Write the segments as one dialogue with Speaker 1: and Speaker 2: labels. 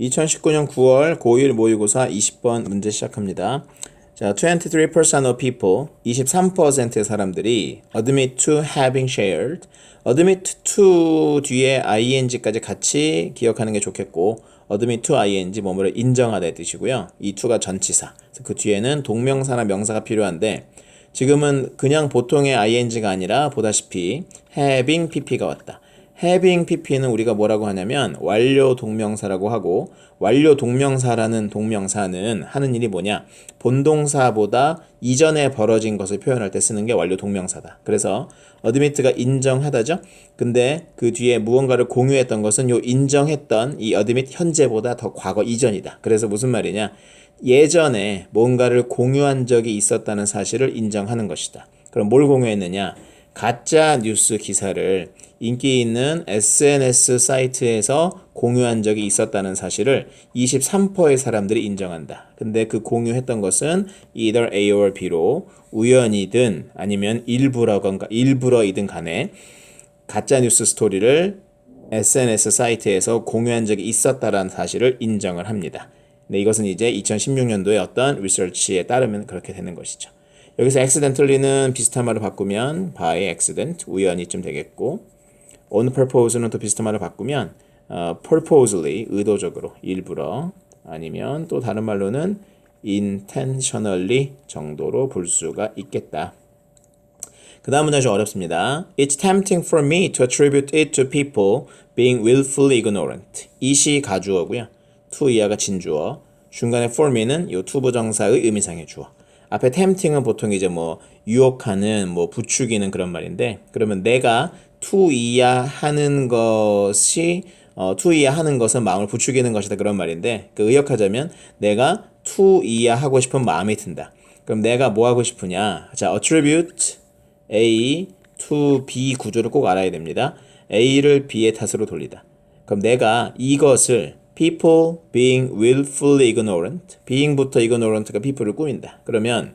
Speaker 1: 2019년 9월 고1 모의고사 20번 문제 시작합니다. 자, 23% of people, 23%의 사람들이 admit to having shared, admit to 뒤에 ing까지 같이 기억하는 게 좋겠고, admit to ing 뭐뭐를 인정하다 뜻이고요. 이 to가 전치사. 그 뒤에는 동명사나 명사가 필요한데, 지금은 그냥 보통의 ing가 아니라 보다시피 having pp가 왔다. Having pp는 우리가 뭐라고 하냐면 완료 동명사라고 하고 완료 동명사라는 동명사는 하는 일이 뭐냐 본동사보다 이전에 벌어진 것을 표현할 때 쓰는 게 완료 동명사다. 그래서 admit가 인정하다죠. 근데 그 뒤에 무언가를 공유했던 것은 요 인정했던 이 admit 현재보다 더 과거 이전이다. 그래서 무슨 말이냐 예전에 뭔가를 공유한 적이 있었다는 사실을 인정하는 것이다. 그럼 뭘 공유했느냐? 가짜 뉴스 기사를 인기 있는 SNS 사이트에서 공유한 적이 있었다는 사실을 23%의 사람들이 인정한다. 근데 그 공유했던 것은 either A or B로 우연이든 아니면 일부러건가 일부러이든 간에 가짜 뉴스 스토리를 SNS 사이트에서 공유한 적이 있었다라는 사실을 인정을 합니다. 네, 이것은 이제 2016년도에 어떤 리서치에 따르면 그렇게 되는 것이죠. 여기서 accidentally는 비슷한 말을 바꾸면 by accident, 우연히쯤 되겠고 on purpose는 또 비슷한 말을 바꾸면 어, purposely, 의도적으로, 일부러 아니면 또 다른 말로는 intentionally 정도로 볼 수가 있겠다. 그 다음 문장 좀 어렵습니다. It's tempting for me to attribute it to people being willfully ignorant. 이시 가주어고요. to 이하가 진주어. 중간에 for me는 이 투부정사의 의미상의 주어. 앞에 tempting은 보통 이제 뭐 유혹하는 뭐 부추기는 그런 말인데 그러면 내가 투이야 하는 것이 어, 투이야 하는 것은 마음을 부추기는 것이다 그런 말인데 그 의역하자면 내가 투이야 하고 싶은 마음이 든다. 그럼 내가 뭐 하고 싶으냐? 자, attribute A to B 구조를 꼭 알아야 됩니다. A를 B의 탓으로 돌리다. 그럼 내가 이것을 people being willfully ignorant, being부터 ignorant가 people를 꾸민다. 그러면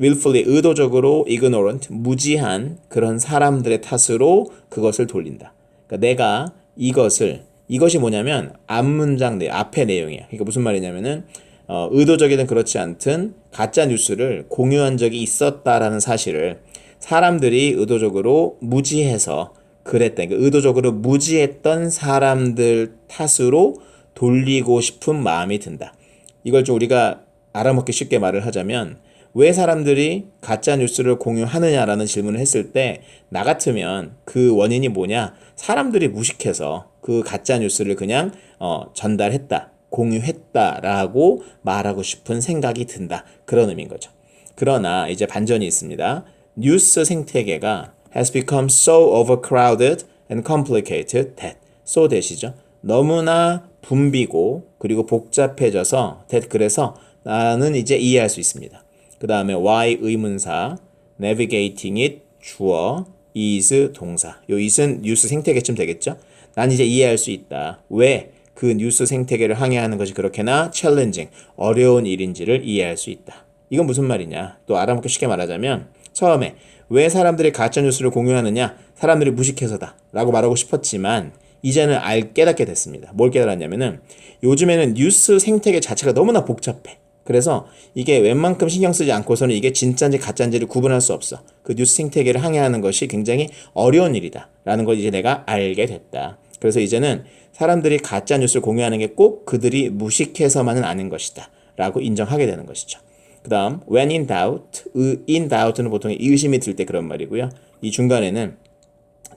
Speaker 1: willfully 의도적으로 ignorant 무지한 그런 사람들의 탓으로 그것을 돌린다. 그러니까 내가 이것을 이것이 뭐냐면 앞 문장 내 앞의 내용이야. 그러니까 무슨 말이냐면은 어, 의도적이든 그렇지 않든 가짜 뉴스를 공유한 적이 있었다라는 사실을 사람들이 의도적으로 무지해서 그랬다. 그러니까 의도적으로 무지했던 사람들 탓으로 돌리고 싶은 마음이 든다. 이걸 좀 우리가 알아먹기 쉽게 말을 하자면 왜 사람들이 가짜 뉴스를 공유하느냐라는 질문을 했을 때 나 같으면 그 원인이 뭐냐? 사람들이 무식해서 그 가짜 뉴스를 그냥 어, 전달했다, 공유했다라고 말하고 싶은 생각이 든다. 그런 의미인 거죠. 그러나 이제 반전이 있습니다. 뉴스 생태계가 has become so overcrowded and complicated that so 대시죠. 너무나 붐비고 그리고 복잡해져서 그래서 나는 이제 이해할 수 있습니다. 그 다음에 why 의문사, navigating it 주어, is 동사. 요 is은 뉴스 생태계쯤 되겠죠? 난 이제 이해할 수 있다. 왜 그 뉴스 생태계를 항해하는 것이 그렇게나 challenging, 어려운 일인지를 이해할 수 있다. 이건 무슨 말이냐? 또 알아먹기 쉽게 말하자면 처음에 왜 사람들이 가짜 뉴스를 공유하느냐? 사람들이 무식해서다. 라고 말하고 싶었지만 이제는 알 깨닫게 됐습니다. 뭘 깨달았냐면은 요즘에는 뉴스 생태계 자체가 너무나 복잡해. 그래서 이게 웬만큼 신경 쓰지 않고서는 이게 진짜인지 가짜인지를 구분할 수 없어. 그 뉴스 생태계를 항해하는 것이 굉장히 어려운 일이다. 라는 걸 이제 내가 알게 됐다. 그래서 이제는 사람들이 가짜 뉴스를 공유하는 게 꼭 그들이 무식해서만은 아닌 것이다. 라고 인정하게 되는 것이죠. 그 다음, when in doubt. in doubt는 보통 의심이 들 때 그런 말이고요. 이 중간에는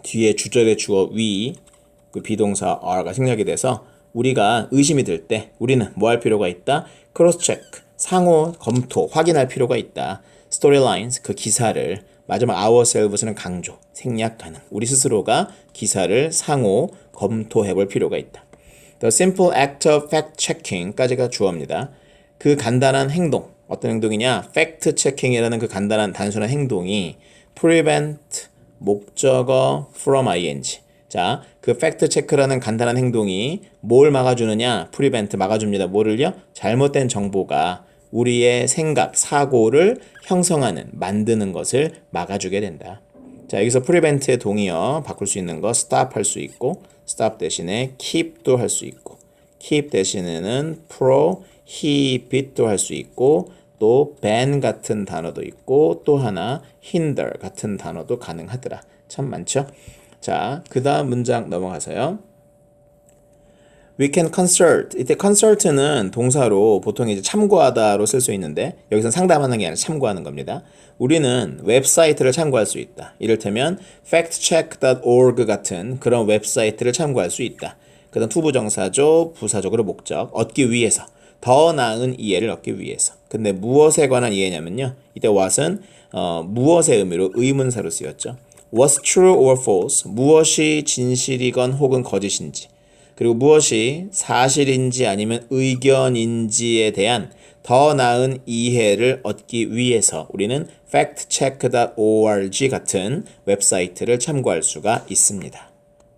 Speaker 1: 뒤에 주절의 주어 위, 그 비동사 are가 생략이 돼서 우리가 의심이 들 때 우리는 뭐 할 필요가 있다? 크로스 체크, 상호 검토, 확인할 필요가 있다. storylines, 그 기사를 마지막 ourselves는 강조, 생략하는 우리 스스로가 기사를 상호 검토해 볼 필요가 있다. The simple act of fact checking까지가 주어입니다. 그 간단한 행동, 어떤 행동이냐? fact checking이라는 그 간단한 단순한 행동이 prevent 목적어 from ing 자, 그 팩트 체크라는 간단한 행동이 뭘 막아주느냐? 프리벤트 막아줍니다. 뭐를요? 잘못된 정보가 우리의 생각, 사고를 형성하는, 만드는 것을 막아주게 된다. 자, 여기서 프리벤트의 동의어 바꿀 수 있는 거 stop 할 수 있고 stop 대신에 keep도 할 수 있고 keep 대신에는 prohibit도 할 수 있고 또 ban 같은 단어도 있고 또 하나 hinder 같은 단어도 가능하더라. 참 많죠? 자, 그 다음 문장 넘어가서요. We can consult. 이때 consult는 동사로 보통 이제 참고하다로 쓸 수 있는데 여기서 상담하는 게 아니라 참고하는 겁니다. 우리는 웹사이트를 참고할 수 있다. 이를테면 factcheck.org 같은 그런 웹사이트를 참고할 수 있다. 그다음 투부정사죠. 부사적으로 목적 얻기 위해서 더 나은 이해를 얻기 위해서. 근데 무엇에 관한 이해냐면요. 이때 what은 어, 무엇의 의미로 의문사로 쓰였죠. What's true or false? 무엇이 진실이건 혹은 거짓인지. 그리고 무엇이 사실인지 아니면 의견인지에 대한 더 나은 이해를 얻기 위해서 우리는 factcheck.org 같은 웹사이트를 참고할 수가 있습니다.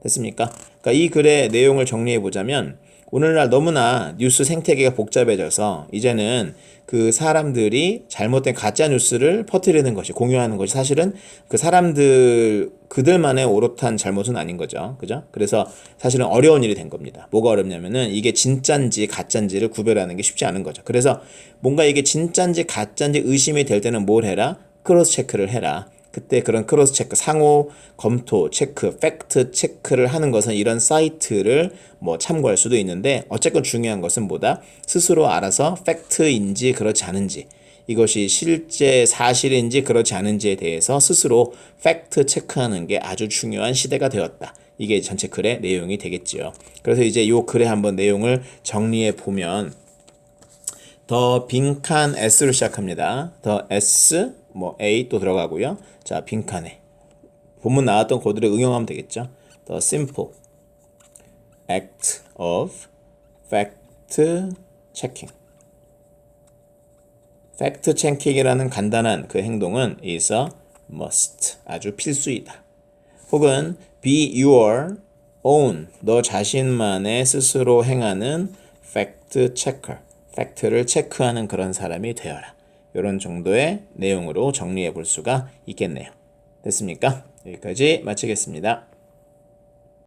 Speaker 1: 됐습니까? 그러니까 이 글의 내용을 정리해 보자면 오늘날 너무나 뉴스 생태계가 복잡해져서 이제는 그 사람들이 잘못된 가짜 뉴스를 퍼뜨리는 것이 공유하는 것이 사실은 그 사람들 그들만의 오롯한 잘못은 아닌 거죠. 그죠? 그래서 사실은 어려운 일이 된 겁니다. 뭐가 어렵냐면은 이게 진짠지 가짠지를 구별하는 게 쉽지 않은 거죠. 그래서 뭔가 이게 진짠지 가짠지 의심이 될 때는 뭘 해라? 크로스 체크를 해라. 그때 그런 크로스 체크, 상호 검토 체크, 팩트 체크를 하는 것은 이런 사이트를 뭐 참고할 수도 있는데 어쨌건 중요한 것은 뭐다? 스스로 알아서 팩트인지 그렇지 않은지 이것이 실제 사실인지 그렇지 않은지에 대해서 스스로 팩트 체크하는 게 아주 중요한 시대가 되었다. 이게 전체 글의 내용이 되겠지요. 그래서 이제 요 글의 한번 내용을 정리해 보면 더 빈칸 S로 시작합니다. 더 S 뭐 A 또 들어가고요. 자 빈칸에 본문 나왔던 코드를 응용하면 되겠죠. The simple act of fact checking. 팩트 체킹이라는 간단한 그 행동은 is a must 아주 필수이다. 혹은 be your own 너 자신만의 스스로 행하는 fact checker 팩트를 체크하는 그런 사람이 되어라. 이런 정도의 내용으로 정리해 볼 수가 있겠네요. 됐습니까? 여기까지 마치겠습니다.